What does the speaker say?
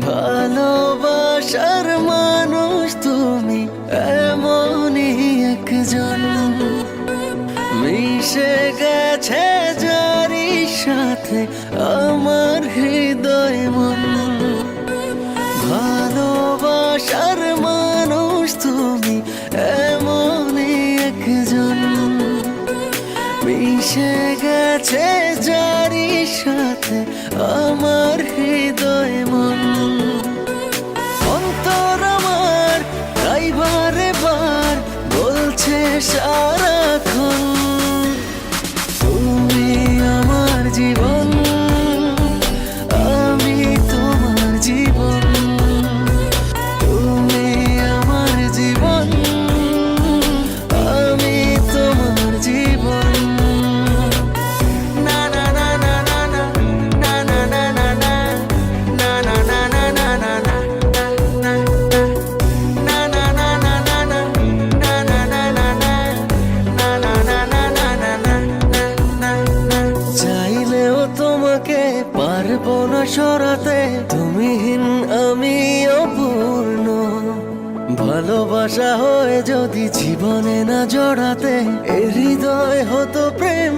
ভালোবাসার মানুষ তুমি, এমনই একজন। মিশে গেছে যারি সাথে আমার হৃদয় মন। ভালোবাসার মানুষ তুমি, এমনই একজন। মিশে গেছে যারি সাথে আমার yaşara konu পারব না সরাতে তুমিহীন আমি অপূর্ণ। ভালোবাসা হয়ে যদি জীবনে না জড়াতে হৃদয় হতো প্রেম